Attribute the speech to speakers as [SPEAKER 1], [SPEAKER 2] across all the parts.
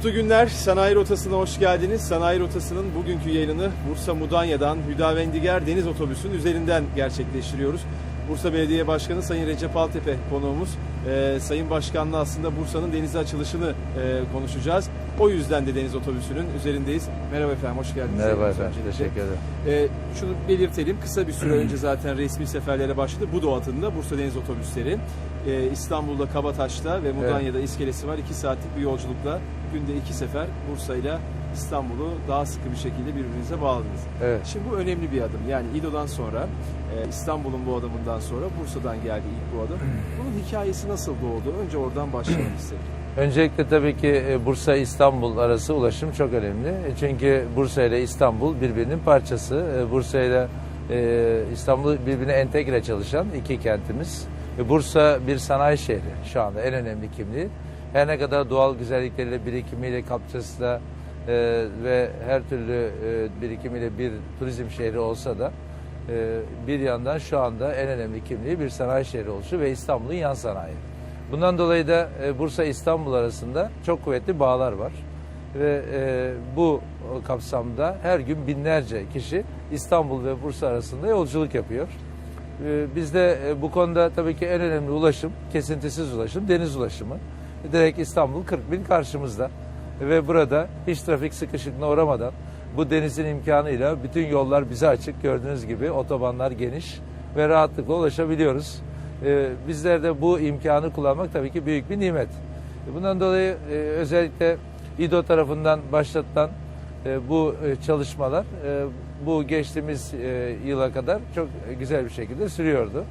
[SPEAKER 1] Mutlu günler. Sanayi Rotası'na hoş geldiniz. Sanayi Rotası'nın bugünkü yayını Bursa Mudanya'dan Hüdavendigar Deniz Otobüsü'nün üzerinden gerçekleştiriyoruz. Bursa Belediye Başkanı Sayın Recep Altepe konuğumuz. Ee, Sayın Başkan'la aslında Bursa'nın denize açılışını e, konuşacağız. O yüzden de deniz otobüsünün üzerindeyiz. Merhaba efendim, hoş geldiniz.
[SPEAKER 2] Merhaba
[SPEAKER 1] Yayınımıza
[SPEAKER 2] efendim,
[SPEAKER 1] öncelikle.
[SPEAKER 2] teşekkür ederim.
[SPEAKER 1] Ee, şunu belirtelim. Kısa bir süre önce zaten resmi seferlere başladı. Bu adında Bursa Deniz Otobüsleri. Ee, İstanbul'da Kabataş'ta ve Mudanya'da iskelesi var. İki saatlik bir yolculukla günde iki sefer Bursa ile İstanbul'u daha sıkı bir şekilde birbirinize bağladınız.
[SPEAKER 2] Evet.
[SPEAKER 1] Şimdi bu önemli bir adım. Yani İdo'dan sonra, e, İstanbul'un bu adımından sonra Bursa'dan geldi ilk bu adım. Bunun hikayesi nasıl doğdu? Önce oradan başlayalım istedim.
[SPEAKER 2] Öncelikle tabii ki e, Bursa İstanbul arası ulaşım çok önemli. E, Çünkü Bursa ile İstanbul birbirinin parçası. Bursa ile İstanbul birbirine entegre çalışan iki kentimiz. Bursa bir sanayi şehri şu anda en önemli kimliği. Her ne kadar doğal güzellikleriyle, birikimiyle, kapçasıyla e, ve her türlü e, birikimiyle bir turizm şehri olsa da e, bir yandan şu anda en önemli kimliği bir sanayi şehri oluşu ve İstanbul'un yan sanayi. Bundan dolayı da e, Bursa İstanbul arasında çok kuvvetli bağlar var. Ve e, bu kapsamda her gün binlerce kişi İstanbul ve Bursa arasında yolculuk yapıyor. E, bizde e, bu konuda tabii ki en önemli ulaşım, kesintisiz ulaşım, deniz ulaşımı. Direkt İstanbul 40 bin karşımızda. Ve burada hiç trafik sıkışıklığına uğramadan bu denizin imkanıyla bütün yollar bize açık. Gördüğünüz gibi otobanlar geniş ve rahatlıkla ulaşabiliyoruz. Ee, bizler de bu imkanı kullanmak tabii ki büyük bir nimet. Bundan dolayı e, özellikle İDO tarafından başlatılan e, bu e, çalışmalar e, bu geçtiğimiz e, yıla kadar çok güzel bir şekilde sürüyordu.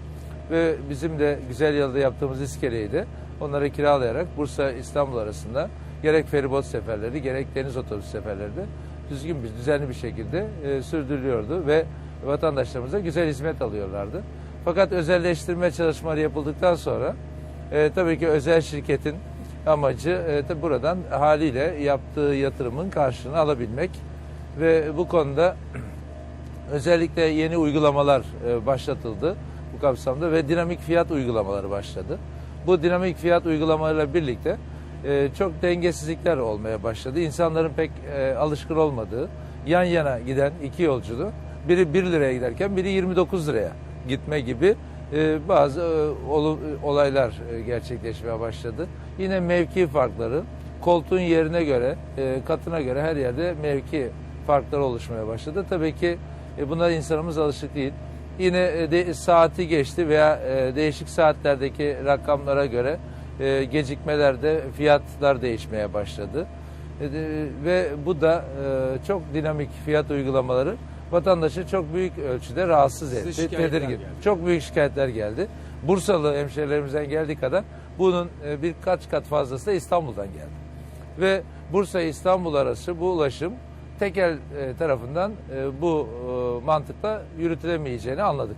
[SPEAKER 2] Ve bizim de güzel yılda yaptığımız iskeleyi de onlara kiralayarak Bursa İstanbul arasında gerek feribot seferleri gerek deniz otobüs seferleri de düzgün bir düzenli bir şekilde e, sürdürülüyordu ve vatandaşlarımıza güzel hizmet alıyorlardı. Fakat özelleştirme çalışmaları yapıldıktan sonra e, tabii ki özel şirketin amacı e, tabii buradan haliyle yaptığı yatırımın karşılığını alabilmek ve bu konuda özellikle yeni uygulamalar e, başlatıldı bu kapsamda ve dinamik fiyat uygulamaları başladı. Bu dinamik fiyat uygulamalarıyla birlikte e, çok dengesizlikler olmaya başladı. İnsanların pek e, alışkın olmadığı yan yana giden iki yolculuğu biri 1 liraya giderken biri 29 liraya gitme gibi e, bazı e, olu- olaylar e, gerçekleşmeye başladı. Yine mevki farkları koltuğun yerine göre, e, katına göre her yerde mevki farkları oluşmaya başladı. Tabii ki e, buna insanımız alışık değil. Yine e, de, saati geçti veya e, değişik saatlerdeki rakamlara göre e, gecikmelerde fiyatlar değişmeye başladı. E, ve bu da e, çok dinamik fiyat uygulamaları vatandaşı çok büyük ölçüde rahatsız
[SPEAKER 1] Size
[SPEAKER 2] etti, tedirgin.
[SPEAKER 1] geldi.
[SPEAKER 2] Çok büyük şikayetler geldi. Bursalı hemşehrilerimizden geldiği kadar bunun e, birkaç kat fazlası da İstanbul'dan geldi. Ve Bursa İstanbul arası bu ulaşım tekel e, tarafından e, bu e, mantıkla yürütülemeyeceğini anladık.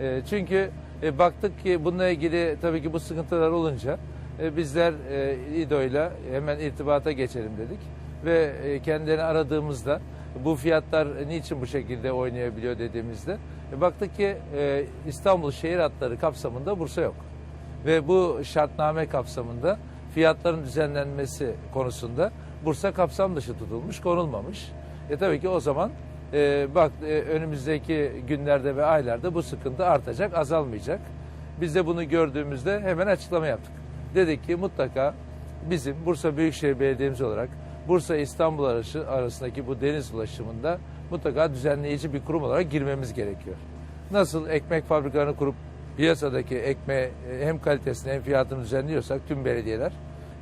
[SPEAKER 2] E, çünkü e, baktık ki bununla ilgili tabii ki bu sıkıntılar olunca e, bizler e, İDO'yla hemen irtibata geçelim dedik ve e, kendilerini aradığımızda bu fiyatlar niçin bu şekilde oynayabiliyor dediğimizde e, baktık ki e, İstanbul şehir hatları kapsamında Bursa yok ve bu şartname kapsamında fiyatların düzenlenmesi konusunda Bursa kapsam dışı tutulmuş, konulmamış. E tabii ki o zaman e, bak e, önümüzdeki günlerde ve aylarda bu sıkıntı artacak, azalmayacak. Biz de bunu gördüğümüzde hemen açıklama yaptık. Dedik ki mutlaka bizim Bursa Büyükşehir Belediye'miz olarak Bursa İstanbul arası, arasındaki bu deniz ulaşımında mutlaka düzenleyici bir kurum olarak girmemiz gerekiyor. Nasıl ekmek fabrikalarını kurup piyasadaki ekmeği e, hem kalitesini hem fiyatını düzenliyorsak tüm belediyeler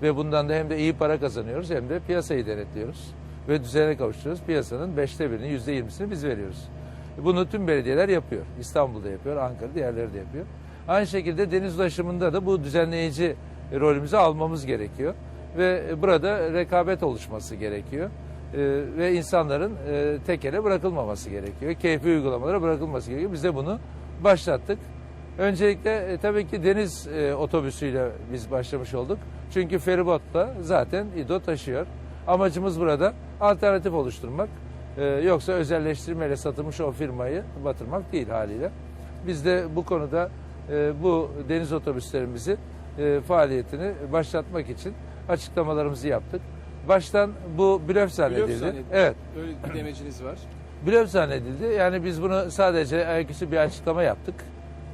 [SPEAKER 2] ve bundan da hem de iyi para kazanıyoruz hem de piyasayı denetliyoruz ve düzene kavuşturuyoruz. Piyasanın beşte birini, yüzde yirmisini biz veriyoruz. Bunu tüm belediyeler yapıyor. İstanbul'da yapıyor, Ankara'da, diğerleri de yapıyor. Aynı şekilde deniz ulaşımında da bu düzenleyici rolümüzü almamız gerekiyor. Ve burada rekabet oluşması gerekiyor. Ee, ve insanların e, tekele bırakılmaması gerekiyor. Keyfi uygulamalara bırakılması gerekiyor. Biz de bunu başlattık. Öncelikle e, tabii ki deniz e, otobüsüyle biz başlamış olduk. Çünkü feribotla zaten İDO taşıyor. Amacımız burada alternatif oluşturmak. E, yoksa özelleştirmeyle satılmış o firmayı batırmak değil haliyle. Biz de bu konuda e, bu deniz otobüslerimizi e, faaliyetini başlatmak için açıklamalarımızı yaptık. baştan bu blöf zannedildi.
[SPEAKER 1] Blöf zannedildi.
[SPEAKER 2] Evet.
[SPEAKER 1] Öyle bir demeciniz var.
[SPEAKER 2] Blöf zannedildi. Yani biz bunu sadece ayaküstü bir açıklama yaptık.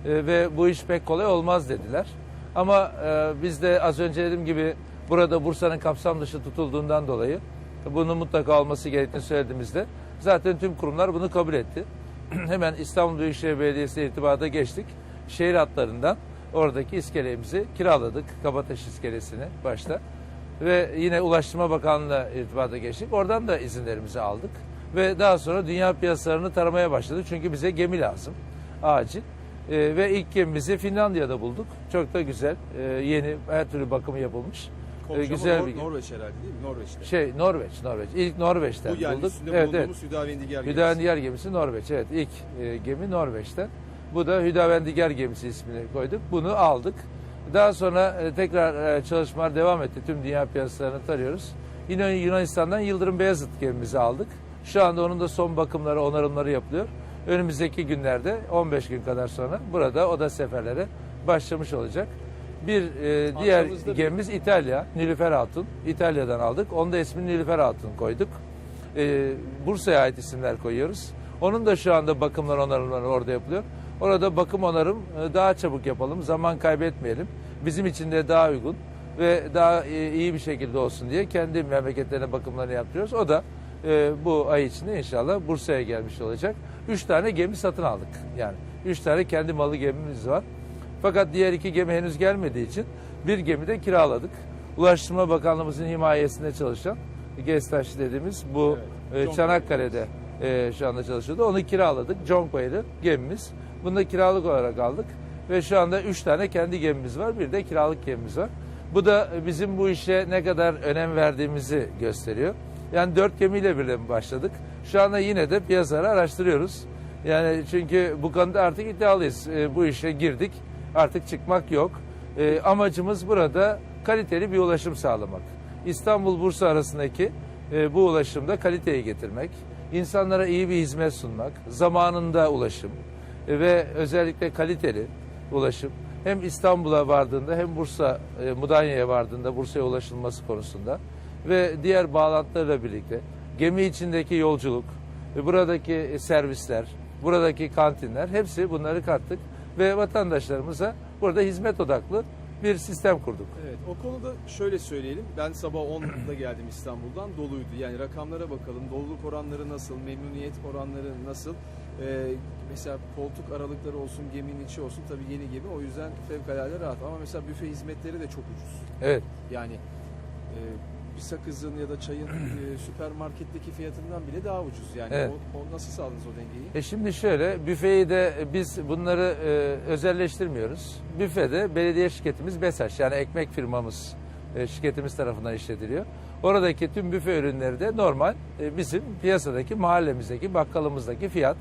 [SPEAKER 2] E, ve bu iş pek kolay olmaz dediler. Ama e, biz de az önce dediğim gibi burada Bursa'nın kapsam dışı tutulduğundan dolayı bunun mutlaka olması gerektiğini söylediğimizde zaten tüm kurumlar bunu kabul etti. Hemen İstanbul Büyükşehir Belediyesi irtibata geçtik. Şehir hatlarından oradaki iskelemizi kiraladık. Kabataş iskelesini başta. Ve yine Ulaştırma Bakanlığı'na irtibata geçtik. Oradan da izinlerimizi aldık. Ve daha sonra dünya piyasalarını taramaya başladık. Çünkü bize gemi lazım. Acil. Ee, ve ilk gemimizi Finlandiya'da bulduk. Çok da güzel. Ee, yeni her türlü bakımı yapılmış. Ee,
[SPEAKER 1] Komşu ama
[SPEAKER 2] güzel
[SPEAKER 1] Nor-
[SPEAKER 2] bir gemi.
[SPEAKER 1] Norveç herhalde değil mi? Norveç'te.
[SPEAKER 2] Şey Norveç, Norveç. İlk Norveç'ten
[SPEAKER 1] Bu yani
[SPEAKER 2] bulduk.
[SPEAKER 1] üstünde
[SPEAKER 2] Evet, evet.
[SPEAKER 1] bulunduğumuz Hüdavendigar gemisi.
[SPEAKER 2] Hüdavendigar gemisi Norveç. Evet ilk e, gemi Norveç'ten. Bu da Hüdavendigar gemisi ismini koyduk. Bunu aldık. Daha sonra e, tekrar e, çalışmalar devam etti. Tüm dünya piyasalarını tarıyoruz. Yine Yunanistan'dan Yıldırım Beyazıt gemimizi aldık. Şu anda onun da son bakımları, onarımları yapılıyor. Önümüzdeki günlerde 15 gün kadar sonra burada o da seferlere başlamış olacak. Bir e, diğer
[SPEAKER 1] Arkamızda bir-
[SPEAKER 2] gemimiz İtalya, Nilüfer Hatun. İtalya'dan aldık. Onun da ismini Nilüfer Hatun koyduk e, Bursa'ya ait isimler koyuyoruz. Onun da şu anda bakımlar onarımları orada yapılıyor. Orada bakım onarım e, daha çabuk yapalım, zaman kaybetmeyelim. Bizim için de daha uygun ve daha e, iyi bir şekilde olsun diye kendi memleketlerine bakımlarını yaptırıyoruz. O da e, bu ay içinde inşallah Bursa'ya gelmiş olacak. Üç tane gemi satın aldık. Yani üç tane kendi malı gemimiz var. Fakat diğer iki gemi henüz gelmediği için bir gemi de kiraladık. Ulaştırma Bakanlığımızın himayesinde çalışan Gestaş dediğimiz bu
[SPEAKER 1] Evet,
[SPEAKER 2] e, Çanakkale'de e, şu anda çalışıyordu. Onu kiraladık. John gemimiz. Bunu da kiralık olarak aldık. Ve şu anda üç tane kendi gemimiz var. Bir de kiralık gemimiz var. Bu da bizim bu işe ne kadar önem verdiğimizi gösteriyor. Yani dört gemiyle birden başladık. Şu anda yine de piyasaları araştırıyoruz. Yani çünkü bu konuda artık iddialıyız. E, bu işe girdik. Artık çıkmak yok. E, amacımız burada kaliteli bir ulaşım sağlamak. İstanbul-Bursa arasındaki e, bu ulaşımda kaliteyi getirmek, insanlara iyi bir hizmet sunmak, zamanında ulaşım e, ve özellikle kaliteli ulaşım hem İstanbul'a vardığında hem Bursa, e, Mudanya'ya vardığında Bursa'ya ulaşılması konusunda ve diğer bağlantılarla birlikte gemi içindeki yolculuk, ve buradaki servisler, buradaki kantinler hepsi bunları kattık ve vatandaşlarımıza burada hizmet odaklı bir sistem kurduk.
[SPEAKER 1] Evet, o konuda şöyle söyleyelim. Ben sabah 10'da geldim İstanbul'dan. Doluydu. Yani rakamlara bakalım. Doluluk oranları nasıl? Memnuniyet oranları nasıl? Ee, mesela koltuk aralıkları olsun, geminin içi olsun. Tabii yeni gemi. O yüzden fevkalade rahat. Ama mesela büfe hizmetleri de çok ucuz.
[SPEAKER 2] Evet.
[SPEAKER 1] Yani e, bir sakızın ya da çayın e, süpermarketteki fiyatından bile daha ucuz. Yani
[SPEAKER 2] Evet.
[SPEAKER 1] o, o nasıl sağladınız o dengeyi?
[SPEAKER 2] E şimdi şöyle, büfeyi de biz bunları e, özelleştirmiyoruz. Büfede belediye şirketimiz BESAŞ yani ekmek firmamız e, şirketimiz tarafından işletiliyor. Oradaki tüm büfe ürünleri de normal e, bizim piyasadaki mahallemizdeki bakkalımızdaki fiyat.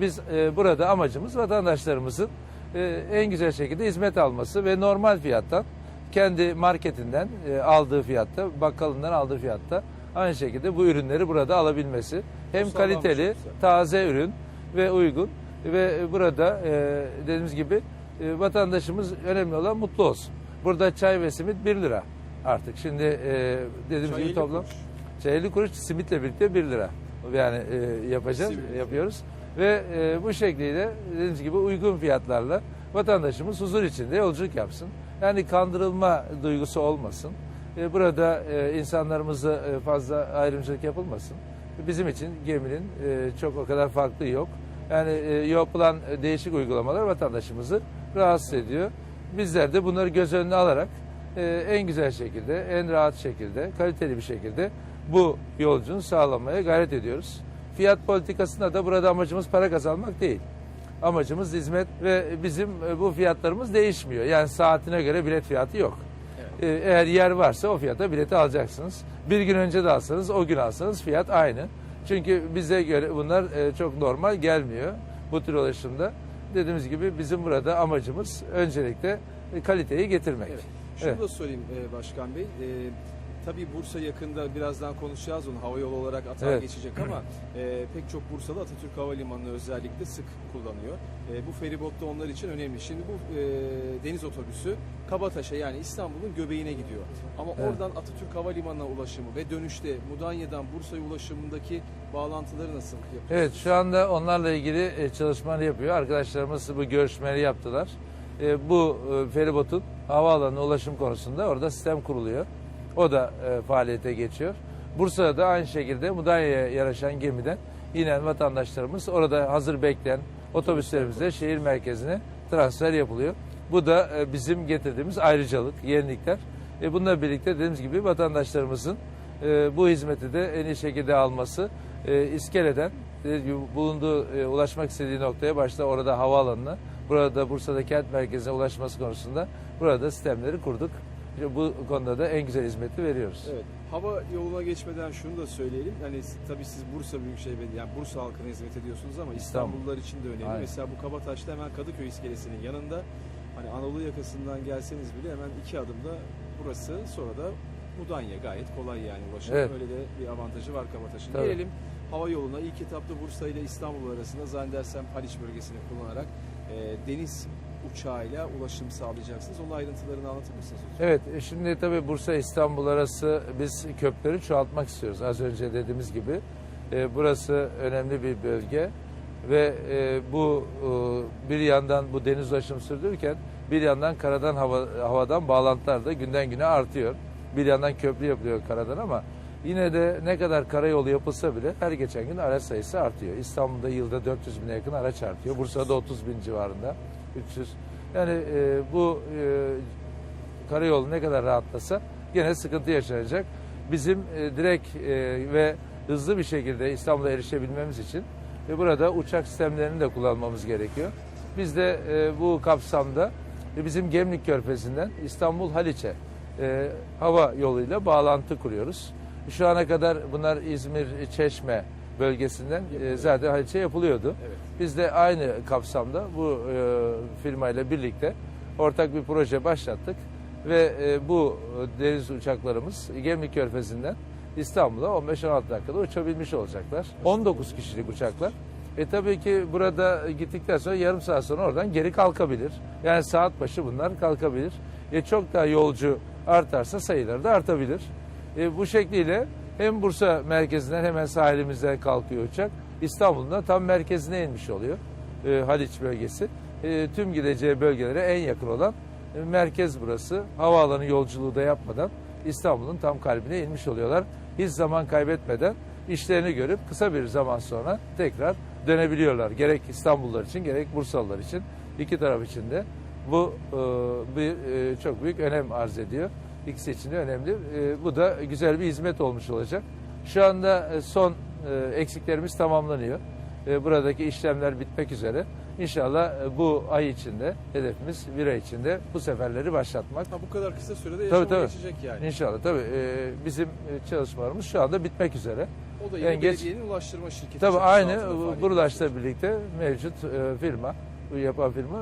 [SPEAKER 2] Biz e, burada amacımız vatandaşlarımızın e, en güzel şekilde hizmet alması ve normal fiyattan kendi marketinden e, aldığı fiyatta, bakkalından aldığı fiyatta aynı şekilde bu ürünleri burada alabilmesi. Hem kaliteli,
[SPEAKER 1] güzel.
[SPEAKER 2] taze ürün ve uygun ve burada e, dediğimiz gibi e, vatandaşımız önemli olan mutlu olsun. Burada çay ve simit 1 lira artık. Şimdi e, dediğimiz
[SPEAKER 1] Çay
[SPEAKER 2] gibi
[SPEAKER 1] 50
[SPEAKER 2] toplam
[SPEAKER 1] kuruş.
[SPEAKER 2] çay 50 kuruş simitle birlikte 1 lira. Yani e, yapacağız,
[SPEAKER 1] Simit.
[SPEAKER 2] yapıyoruz. Ve e, bu şekliyle dediğimiz gibi uygun fiyatlarla vatandaşımız huzur içinde yolculuk yapsın. Yani kandırılma duygusu olmasın. E, burada e, insanlarımızı e, fazla ayrımcılık yapılmasın. Bizim için geminin çok o kadar farklı yok. Yani yapılan değişik uygulamalar vatandaşımızı rahatsız ediyor. Bizler de bunları göz önüne alarak en güzel şekilde, en rahat şekilde, kaliteli bir şekilde bu yolculuğu sağlamaya gayret ediyoruz. Fiyat politikasında da burada amacımız para kazanmak değil. Amacımız hizmet ve bizim e, bu fiyatlarımız değişmiyor. Yani saatine göre bilet fiyatı yok.
[SPEAKER 1] Evet.
[SPEAKER 2] E, Eğer yer varsa o fiyata bileti alacaksınız. Bir gün önce de alsanız o gün alsanız fiyat aynı. Çünkü bize göre bunlar e, çok normal gelmiyor bu tür ulaşımda. Dediğimiz gibi bizim burada amacımız öncelikle kaliteyi getirmek.
[SPEAKER 1] Evet. Şunu
[SPEAKER 2] Evet.
[SPEAKER 1] da sorayım Başkan Bey. Tabii Bursa yakında birazdan konuşacağız onu hava yolu olarak atağa
[SPEAKER 2] Evet.
[SPEAKER 1] geçecek ama e, pek çok Bursalı Atatürk Havalimanı'nı özellikle sık kullanıyor. E, bu feribot da onlar için önemli. Şimdi bu e, deniz otobüsü Kabataş'a yani İstanbul'un göbeğine gidiyor. Ama
[SPEAKER 2] Evet.
[SPEAKER 1] oradan Atatürk Havalimanı'na ulaşımı ve dönüşte Mudanya'dan Bursa'ya ulaşımındaki bağlantıları nasıl yapıyor?
[SPEAKER 2] Evet şu anda onlarla ilgili e, çalışmaları yapıyor. Arkadaşlarımız bu görüşmeleri yaptılar. E, Bu e, feribotun havaalanına ulaşım konusunda orada sistem kuruluyor. O da e, faaliyete geçiyor. Bursa'da da aynı şekilde Mudanya'ya yaraşan gemiden inen vatandaşlarımız orada hazır bekleyen otobüslerimizle şehir merkezine transfer yapılıyor. Bu da e, bizim getirdiğimiz ayrıcalık, yenilikler. E, Bununla birlikte dediğimiz gibi vatandaşlarımızın e, bu hizmeti de en iyi şekilde alması e, iskeleden gibi bulunduğu e, ulaşmak istediği noktaya başta orada havaalanına burada Bursa'da kent merkezine ulaşması konusunda burada sistemleri kurduk. İşte bu konuda da en güzel hizmeti veriyoruz.
[SPEAKER 1] Evet. Hava yoluna geçmeden şunu da söyleyelim. Hani tabii siz Bursa Büyükşehir Belediyesi, yani Bursa halkına hizmet ediyorsunuz ama
[SPEAKER 2] İstanbul.
[SPEAKER 1] İstanbullular için de önemli.
[SPEAKER 2] Aynen.
[SPEAKER 1] Mesela bu Kabataş'ta hemen Kadıköy iskelesinin yanında hani Anadolu yakasından gelseniz bile hemen iki adımda burası sonra da Mudanya gayet kolay yani ulaşım.
[SPEAKER 2] Evet.
[SPEAKER 1] Öyle de bir avantajı var Kabataş'ın.
[SPEAKER 2] Tabii.
[SPEAKER 1] Gelelim hava yoluna. İlk etapta Bursa ile İstanbul arasında zannedersem Haliç bölgesini kullanarak e, deniz uçağıyla ulaşım sağlayacaksınız. Onun ayrıntılarını anlatır mısınız? lütfen?
[SPEAKER 2] Evet, e, şimdi tabii Bursa İstanbul arası biz köprüleri çoğaltmak istiyoruz. Az önce dediğimiz gibi e, burası önemli bir bölge ve e, bu e, bir yandan bu deniz ulaşımı sürdürürken bir yandan karadan hava, havadan bağlantılar da günden güne artıyor. Bir yandan köprü yapılıyor karadan ama yine de ne kadar karayolu yapılsa bile her geçen gün araç sayısı artıyor. İstanbul'da yılda 400 bine yakın araç artıyor. Bursa'da 30 bin civarında. 300. Yani e, bu e, karayolu ne kadar rahatlasa gene sıkıntı yaşanacak. Bizim e, direkt e, ve hızlı bir şekilde İstanbul'a erişebilmemiz için ve burada uçak sistemlerini de kullanmamız gerekiyor. Biz de e, bu kapsamda e, bizim Gemlik Körfezi'nden İstanbul Haliç'e e, hava yoluyla bağlantı kuruyoruz. Şu ana kadar bunlar İzmir, Çeşme bölgesinden e, zaten Haliç'e yapılıyordu.
[SPEAKER 1] Evet.
[SPEAKER 2] Biz de aynı kapsamda bu e, firmayla birlikte ortak bir proje başlattık ve e, bu deniz uçaklarımız Gemlik Körfezi'nden İstanbul'a 15-16 dakikada uçabilmiş olacaklar. 19 kişilik uçaklar. E tabii ki burada gittikten sonra yarım saat sonra oradan geri kalkabilir. Yani saat başı bunlar kalkabilir. E çok daha yolcu artarsa sayıları da artabilir. E, bu şekliyle hem Bursa merkezinden hemen sahilimizden kalkıyor uçak. İstanbul'un da tam merkezine inmiş oluyor. E, Haliç bölgesi. E, tüm gideceği bölgelere en yakın olan e, merkez burası. Havaalanı yolculuğu da yapmadan İstanbul'un tam kalbine inmiş oluyorlar. Hiç zaman kaybetmeden işlerini görüp kısa bir zaman sonra tekrar dönebiliyorlar. Gerek İstanbullular için gerek Bursalılar için iki taraf için de bu e, bir e, çok büyük önem arz ediyor. İkisi için de önemli. E, bu da güzel bir hizmet olmuş olacak. Şu anda e, son e, eksiklerimiz tamamlanıyor. Buradaki işlemler bitmek üzere. İnşallah e, bu ay içinde hedefimiz bir ay içinde bu seferleri başlatmak.
[SPEAKER 1] Ha, bu kadar kısa sürede
[SPEAKER 2] Tabii,
[SPEAKER 1] yaşama
[SPEAKER 2] tabii.
[SPEAKER 1] geçecek yani.
[SPEAKER 2] İnşallah tabii e, bizim çalışmalarımız şu anda bitmek üzere.
[SPEAKER 1] O da yine
[SPEAKER 2] En geç-
[SPEAKER 1] belediyenin ulaştırma şirketi.
[SPEAKER 2] Tabii aynı Burulaş'la birlikte mevcut firma, yapan firma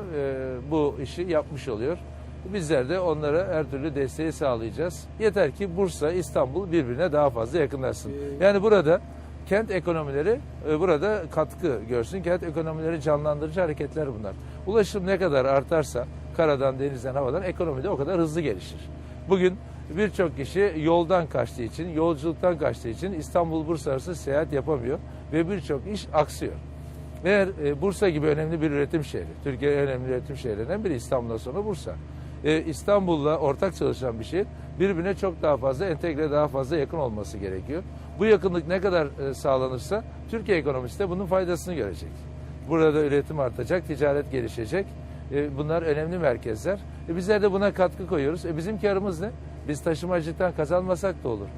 [SPEAKER 2] bu işi yapmış oluyor. Bizler de onlara her türlü desteği sağlayacağız. Yeter ki Bursa, İstanbul birbirine daha fazla yakınlaşsın. Yani burada kent ekonomileri e, burada katkı görsün. Kent ekonomileri canlandırıcı hareketler bunlar. Ulaşım ne kadar artarsa karadan, denizden, havadan ekonomi de o kadar hızlı gelişir. Bugün birçok kişi yoldan kaçtığı için, yolculuktan kaçtığı için İstanbul-Bursa arası seyahat yapamıyor ve birçok iş aksıyor. Eğer e, Bursa gibi önemli bir üretim şehri, Türkiye'nin önemli üretim şehirlerinden biri İstanbul'dan sonra Bursa. E, İstanbul'la ortak çalışan bir şehir birbirine çok daha fazla entegre, daha fazla yakın olması gerekiyor. Bu yakınlık ne kadar e, sağlanırsa Türkiye ekonomisi de bunun faydasını görecek. Burada üretim artacak, ticaret gelişecek. E, bunlar önemli merkezler. E, bizler de buna katkı koyuyoruz. E, bizim karımız ne? Biz taşımacılıktan kazanmasak da olur.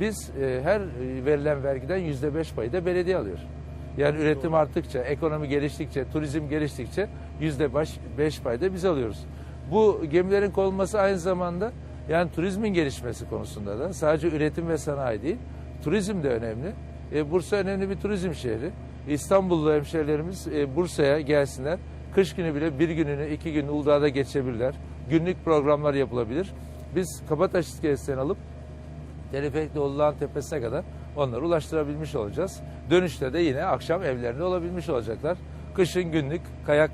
[SPEAKER 2] Biz e, her e, verilen vergiden yüzde beş payı da belediye alıyor. Yani üretim arttıkça, ekonomi geliştikçe, turizm geliştikçe yüzde beş, beş payı da biz alıyoruz. Bu gemilerin konulması aynı zamanda yani turizmin gelişmesi konusunda da sadece üretim ve sanayi değil, turizm de önemli. E, Bursa önemli bir turizm şehri. İstanbullu hemşehrilerimiz e, Bursa'ya gelsinler. Kış günü bile bir gününü, iki gününü Uludağ'da geçebilirler. Günlük programlar yapılabilir. Biz Kabataş iskelesinden alıp Teleferikle Uludağ'ın tepesine kadar onları ulaştırabilmiş olacağız. Dönüşte de yine akşam evlerinde olabilmiş olacaklar. Kışın günlük kayak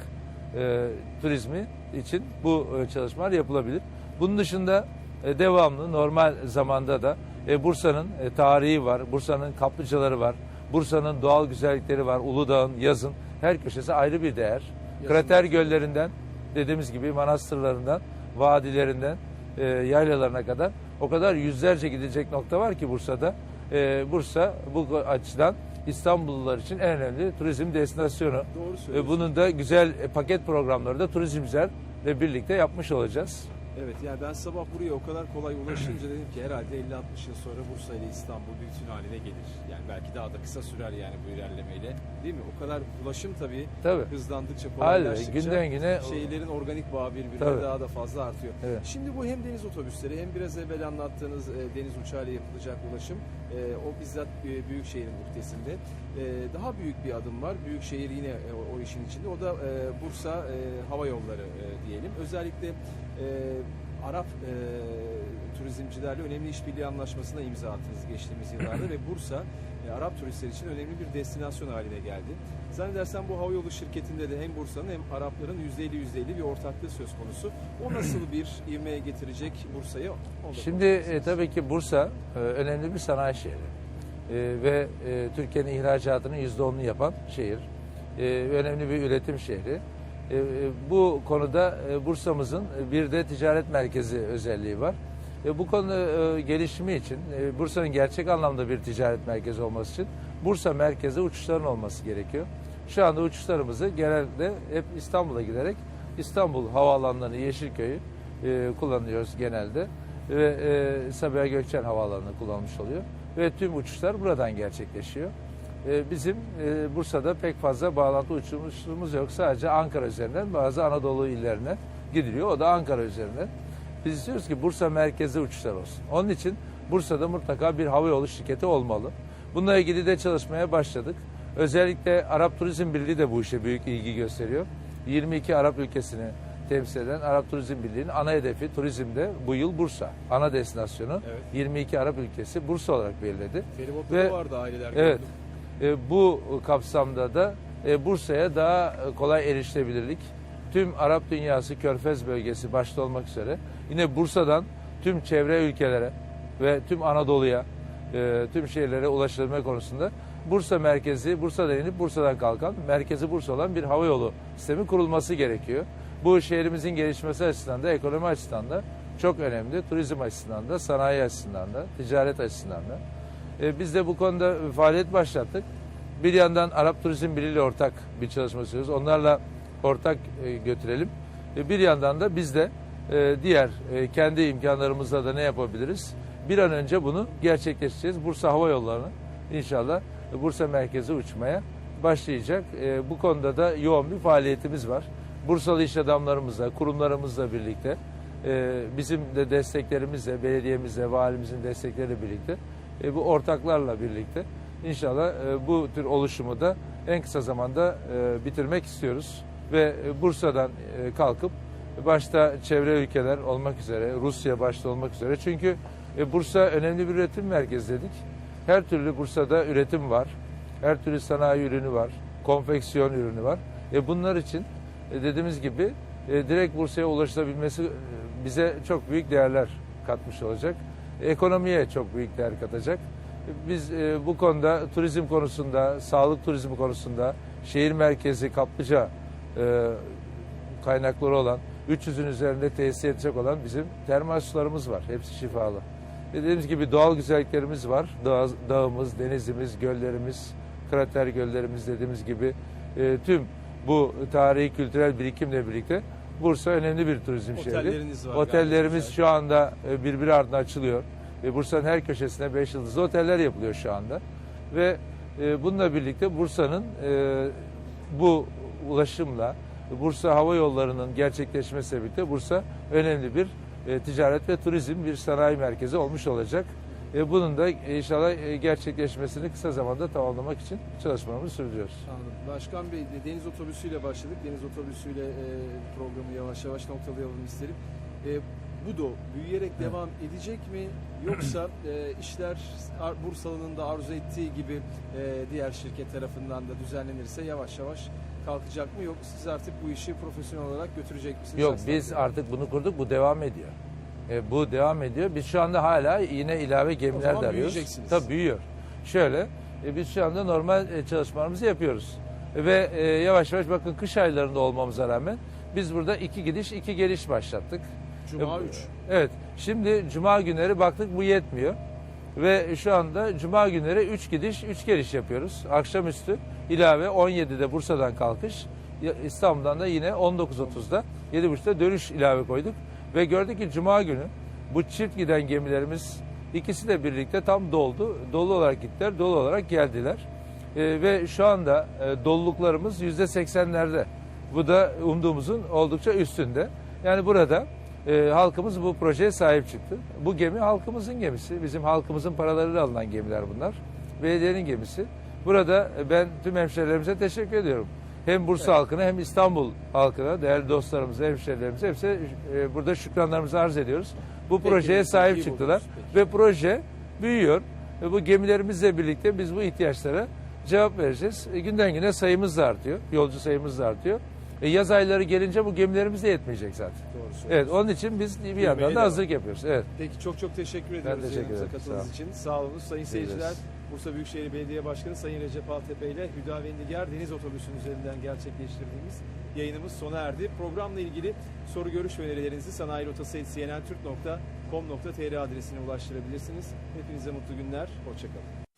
[SPEAKER 2] e, turizmi için bu e, çalışmalar yapılabilir. Bunun dışında e, devamlı normal zamanda da e, Bursa'nın e, tarihi var, Bursa'nın kaplıcaları var, Bursa'nın doğal güzellikleri var, Uludağ'ın yazın her köşesi ayrı bir değer. Krater göllerinden dediğimiz gibi manastırlarından, vadilerinden, e, yaylalarına kadar o kadar yüzlerce gidecek nokta var ki Bursa'da. E, Bursa bu açıdan İstanbullular için en önemli turizm destinasyonu.
[SPEAKER 1] Doğru
[SPEAKER 2] E,
[SPEAKER 1] söylüyorsun.
[SPEAKER 2] bunun da güzel e, paket programları da turizmcilerle birlikte yapmış olacağız.
[SPEAKER 1] Evet yani ben sabah buraya o kadar kolay ulaşınca dedim ki herhalde 50-60 yıl sonra Bursa ile İstanbul bir bütün haline gelir. Yani belki daha da kısa sürer yani bu ilerlemeyle. Değil mi? O kadar ulaşım tabii,
[SPEAKER 2] Tabii.
[SPEAKER 1] hızlandıkça kolaylaştıkça
[SPEAKER 2] günden güne
[SPEAKER 1] şehirlerin organik bağı birbirine
[SPEAKER 2] Tabii.
[SPEAKER 1] daha da fazla artıyor.
[SPEAKER 2] Evet.
[SPEAKER 1] Şimdi bu hem deniz otobüsleri hem biraz evvel anlattığınız e, deniz uçağıyla yapılacak ulaşım e, o bizzat e, büyük şehrin muhtesinde. E, daha büyük bir adım var. Büyük şehir yine e, o, o işin içinde. O da e, Bursa e, Hava Yolları e, diyelim. Özellikle e, Arap e, turizmcilerle önemli işbirliği anlaşmasına imza attınız geçtiğimiz yıllarda ve Bursa e, Arap turistler için önemli bir destinasyon haline geldi. Zannedersem bu havayolu şirketinde de hem Bursa'nın hem Arapların %50-%50 bir ortaklığı söz konusu. O nasıl bir ivmeye getirecek Bursa'yı?
[SPEAKER 2] Şimdi e, tabii ki Bursa e, önemli bir sanayi şehri E, ve e, Türkiye'nin ihracatının %10'unu yapan şehir. E, önemli bir üretim şehri. E, e, bu konuda e, Bursa'mızın bir de ticaret merkezi özelliği var. Bu konu gelişimi için, Bursa'nın gerçek anlamda bir ticaret merkezi olması için Bursa merkezi uçuşların olması gerekiyor. Şu anda uçuşlarımızı genelde hep İstanbul'a giderek İstanbul havaalanlarını, Yeşilköy'ü kullanıyoruz genelde ve Sabiha Gökçen Havaalanı'nı kullanmış oluyor ve tüm uçuşlar buradan gerçekleşiyor. E, bizim e, Bursa'da pek fazla bağlantı uçuşumuz yok. Sadece Ankara üzerinden bazı Anadolu illerine gidiliyor. O da Ankara üzerinden. Biz istiyoruz ki Bursa merkezi uçuşlar olsun. Onun için Bursa'da mutlaka bir havayolu şirketi olmalı. Bununla ilgili de çalışmaya başladık. Özellikle Arap Turizm Birliği de bu işe büyük ilgi gösteriyor. 22 Arap ülkesini temsil eden Arap Turizm Birliği'nin ana hedefi turizmde bu yıl Bursa. Ana destinasyonu
[SPEAKER 1] Evet.
[SPEAKER 2] 22 Arap ülkesi Bursa olarak belirledi.
[SPEAKER 1] Feribot'ta
[SPEAKER 2] Ve-
[SPEAKER 1] vardı aileler.
[SPEAKER 2] Evet.
[SPEAKER 1] gördüm.
[SPEAKER 2] E, bu kapsamda da e, Bursa'ya daha e, kolay erişilebilirlik tüm Arap dünyası Körfez bölgesi başta olmak üzere yine Bursa'dan tüm çevre ülkelere ve tüm Anadolu'ya tüm şehirlere ulaşılma konusunda Bursa merkezi, Bursa'da inip Bursa'dan kalkan, merkezi Bursa olan bir hava yolu sistemi kurulması gerekiyor. Bu şehrimizin gelişmesi açısından da, ekonomi açısından da çok önemli. Turizm açısından da, sanayi açısından da, ticaret açısından da. E, biz de bu konuda faaliyet başlattık. Bir yandan Arap Turizm Birliği ile ortak bir çalışma yapıyoruz. Onlarla ortak e, götürelim. E, bir yandan da biz de diğer kendi imkanlarımızla da ne yapabiliriz? Bir an önce bunu gerçekleştireceğiz. Bursa Hava Yolları'nı inşallah Bursa merkeze uçmaya başlayacak. Bu konuda da yoğun bir faaliyetimiz var. Bursalı iş adamlarımızla, kurumlarımızla birlikte bizim de desteklerimizle, belediyemizle, valimizin destekleriyle birlikte e, bu ortaklarla birlikte inşallah e, bu tür oluşumu da en kısa zamanda e, bitirmek istiyoruz ve e, Bursa'dan e, kalkıp başta çevre ülkeler olmak üzere Rusya başta olmak üzere çünkü e, Bursa önemli bir üretim merkezi dedik. Her türlü Bursa'da üretim var. Her türlü sanayi ürünü var. Konfeksiyon ürünü var. E, bunlar için e, dediğimiz gibi e, direkt Bursa'ya ulaşılabilmesi e, bize çok büyük değerler katmış olacak. Ekonomiye çok büyük değer katacak. Biz e, bu konuda turizm konusunda, sağlık turizmi konusunda şehir merkezi kaplıca e, kaynakları olan 300'ün üzerinde tesis edecek olan bizim termal sularımız var. Hepsi şifalı. Dediğimiz gibi doğal güzelliklerimiz var. Dağ, dağımız, denizimiz, göllerimiz, krater göllerimiz dediğimiz gibi e, tüm bu tarihi kültürel birikimle birlikte Bursa önemli bir turizm şehri.
[SPEAKER 1] Otelleriniz var
[SPEAKER 2] Otellerimiz şu anda e, birbiri ardına açılıyor. Ve Bursa'nın her köşesine 5 yıldızlı oteller yapılıyor şu anda. Ve e, bununla birlikte Bursa'nın e, bu ulaşımla Bursa Hava Yolları'nın gerçekleşmesiyle birlikte Bursa önemli bir ticaret ve turizm bir sanayi merkezi olmuş olacak. E, bunun da inşallah e, gerçekleşmesini kısa zamanda tamamlamak için çalışmalarımızı sürdürüyoruz.
[SPEAKER 1] Anladım. Başkan Bey deniz otobüsüyle başladık. Deniz otobüsüyle e, programı yavaş yavaş noktalayalım isterim. E, bu da büyüyerek devam edecek mi? Yoksa e, işler Bursalı'nın da arzu ettiği gibi e, diğer şirket tarafından da düzenlenirse yavaş yavaş kalkacak mı? Yok siz artık bu işi profesyonel olarak götürecek misiniz?
[SPEAKER 2] Yok biz artık bunu kurduk bu devam ediyor. E, bu devam ediyor. Biz şu anda hala yine ilave gemiler de arıyoruz. Tabii büyüyor. Şöyle e, biz şu anda normal e, çalışmalarımızı yapıyoruz. Ve e, yavaş yavaş bakın kış aylarında olmamıza rağmen biz burada iki gidiş iki geliş başlattık.
[SPEAKER 1] Cuma
[SPEAKER 2] E,
[SPEAKER 1] 3.
[SPEAKER 2] Evet. Şimdi cuma günleri baktık bu yetmiyor. Ve şu anda cuma günleri 3 gidiş 3 geliş yapıyoruz. Akşamüstü ilave 17'de Bursa'dan kalkış. İstanbul'dan da yine 19.30'da 7.30'da dönüş ilave koyduk. Ve gördük ki cuma günü bu çift giden gemilerimiz ikisi de birlikte tam doldu. Dolu olarak gittiler, dolu olarak geldiler. E, ve şu anda e, doluluklarımız %80'lerde. Bu da umduğumuzun oldukça üstünde. Yani burada e, halkımız bu projeye sahip çıktı. Bu gemi halkımızın gemisi. Bizim halkımızın paralarıyla alınan gemiler bunlar. Belediyenin gemisi. Burada e, ben tüm hemşehrilerimize teşekkür ediyorum. Hem Bursa halkına hem İstanbul halkına, değerli dostlarımıza, hemşehrilerimize hepsi e, burada şükranlarımızı arz ediyoruz. Bu
[SPEAKER 1] Peki,
[SPEAKER 2] projeye sahip çıktılar
[SPEAKER 1] peki.
[SPEAKER 2] ve proje büyüyor. Ve bu gemilerimizle birlikte biz bu ihtiyaçlara cevap vereceğiz. E, günden güne sayımız da artıyor, yolcu sayımız da artıyor. E, yaz ayları gelince bu gemilerimiz de yetmeyecek zaten.
[SPEAKER 1] Doğru.
[SPEAKER 2] Evet, onun için biz bir yandan da hazırlık yapıyoruz. Evet.
[SPEAKER 1] Peki çok çok teşekkür ediyoruz
[SPEAKER 2] teşekkür
[SPEAKER 1] yayınımıza
[SPEAKER 2] ederim.
[SPEAKER 1] katıldığınız
[SPEAKER 2] Sağ
[SPEAKER 1] için. Sağ olun sayın seyirciler. Bursa Büyükşehir Belediye Başkanı Sayın Recep Altepe ile Hüda Vendigar Deniz Otobüsü'nün üzerinden gerçekleştirdiğimiz yayınımız sona erdi. Programla ilgili soru görüş ve önerilerinizi sanayirotası.cnntürk.com.tr adresine ulaştırabilirsiniz. Hepinize mutlu günler. Hoşçakalın.